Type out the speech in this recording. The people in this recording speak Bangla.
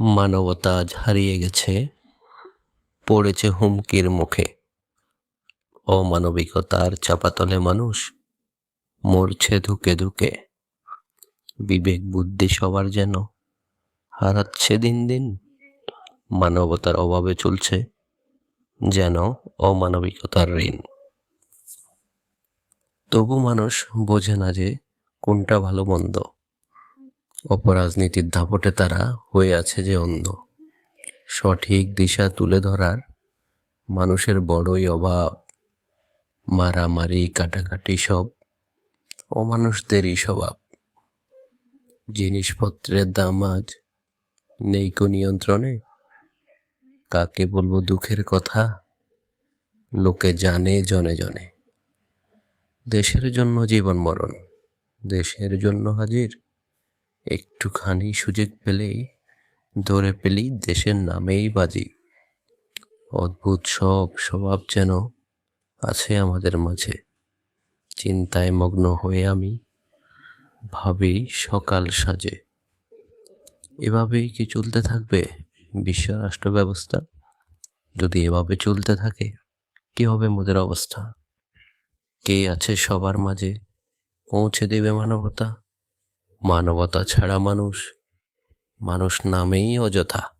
মানবতা আজ হারিয়ে গেছে, পড়েছে হুমকির মুখে। অমানবিকতার চাপাতলে মানুষ মরছে ধুকে ধুকে। বিবেক বুদ্ধি সবার যেন হারাচ্ছে দিন দিন, মানবতার অভাবে চলছে যেন অমানবিকতার ঋণ। তবু মানুষ বোঝে না যে কোনটা ভালো মন্দ। অপরাজনীতির দাপটে তারা হয়ে আছে যে অন্ধ সঠিক দিশা তুলে ধরার মানুষের বড়ই অভাব। মারামারি, কাটাকাটি সব অমানুষদেরই স্বভাব। জিনিসপত্রের দাম আজ নেই কো নিয়ন্ত্রণে। কাকে বলব দুঃখের কথা? লোকে জানে জনে জনে। দেশের জন্য জীবন মরণ, দেশের জন্য হাজির। একটুখানি সুযোগ পেলেই, ধরে পেলি দেশের নামেই বাজি। অদ্ভুত সব স্বভাব যেন আছে আমাদের মাঝে। চিন্তায় মগ্ন হয়ে আমি ভাবি সকাল সাজে। এভাবেই কি চলতে থাকবে বিশ্ব রাষ্ট্র ব্যবস্থা? যদি এভাবে চলতে থাকে, কি হবে মোদের অবস্থা? কে আছে সবার মাঝে? পৌঁছে দেবে মানবতা? মানবতা ছাড়া মানুষ মানুষ নামেই অযথা।